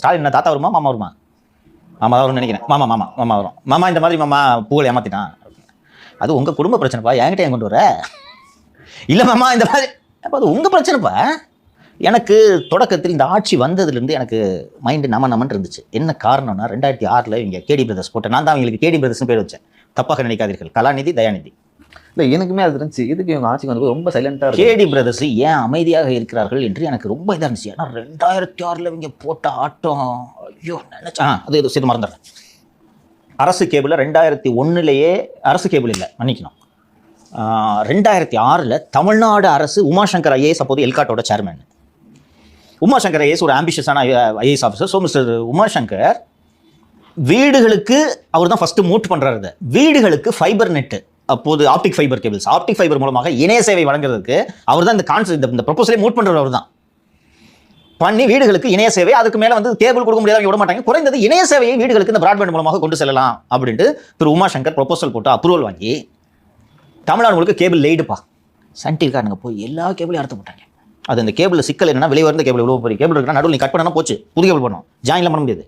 ஸ்டாலின் என்ன தாத்தா வருமா மாமா வருமா? மாமா தான் வரும்னு நினைக்கிறேன். மாமா மாமா மாமா வரும். மாமா இந்த மாதிரி மாமா பூவில் ஏமாத்திட்டான். அது உங்கள் குடும்ப பிரச்சனைப்பா என்கிட்ட ஏன் கொண்டு வர. இல்லை மாமா இந்த மாதிரி அப்போ அது உங்கள் பிரச்சனைப்பா? எனக்கு தொடக்கத்தில் இந்த ஆட்சி வந்ததுலேருந்து எனக்கு மைண்டு நம நம்மன்னு இருந்துச்சு. என்ன காரணம்னா ரெண்டாயிரத்தி ஆறில் இவங்க கேடி பிரதர்ஸ் போட்டேன். நான் தான் அவங்களுக்கு கேடி பிரதர்ஸ்னு பேர் வச்சேன். தப்பாக நினைக்காதீர்கள். கலாநிதி தயாநிதி. இல்லை எனக்குமே அது இருந்துச்சு இதுக்கு இவங்க ஆட்சிக்கு வந்து ரொம்ப சைலண்டாக கேடி பிரதர்ஸ் ஏன் அமைதியாக இருக்கிறார்கள் என்று எனக்கு ரொம்ப இதாக இருந்துச்சு. ஏன்னா ரெண்டாயிரத்தி ஆறில் இவங்க போட்ட ஆட்டம் ஐயோ நினைச்சா ஆ, அது இது சரி மறந்துடுறேன் அரசு கேபிளில் ரெண்டாயிரத்தி ஒன்றுலேயே அரசு கேபிள் இல்லை மன்னிக்கணும். ரெண்டாயிரத்தி ஆறில் தமிழ்நாடு அரசு உமாசங்கர் ஐஏஎஸ் அப்போது எல்காட்டோட சேர்மேன் உமாசங்கர் ஐஏஎஸ் ஒரு ஆம்பிஷியஸான IAS officer so mister Umashankar வீடுகளுக்கு அவர் தான் ஃபஸ்ட்டு மூட் பண்ணுறாரு இதை. வீடுகளுக்கு ஃபைபர் நெட்டு அப்போது optic fibre cables optic fibre மூலமாக இணைய சேவை வழங்குறதுக்கு அவர் தான் இந்த கான்செப்ட் இந்த ப்ரொபோசலே மூட் பண்ணுறவர் அவர் தான் பண்ணி வீடுகளுக்கு இணைய சேவை அதுக்கு மேலே வந்து கேபிள் கொடுக்க முடியாத விட மாட்டாங்க. குறைந்தது இணைய சேவையை வீடுகளுக்கு இந்த பிராட்பேண்ட் மூலமாக கொண்டு செல்லலாம் அப்படின்ட்டு திரு உமாசங்கர் ப்ரொபோசல் போட்டு அப்ரூவல் வாங்கி தமிழ்நாடு முழுக்க கேபிள் லைடுப்பா சன் டிவிக்காரங்க போய் எல்லா கேபிளையும் அறுத்து போட்டாங்க. அது அந்த கேபிள் சிக்கல் என்னன்னா வெளியே வந்த கேபிள் இவ்வளோ பெரிய கேபிள் இருக்குன்னா நடுவில் நீ கட் பண்ணனா போச்சு. புது கேபிள் பண்ணும் ஜாயின்லாம் பண்ண முடியாது.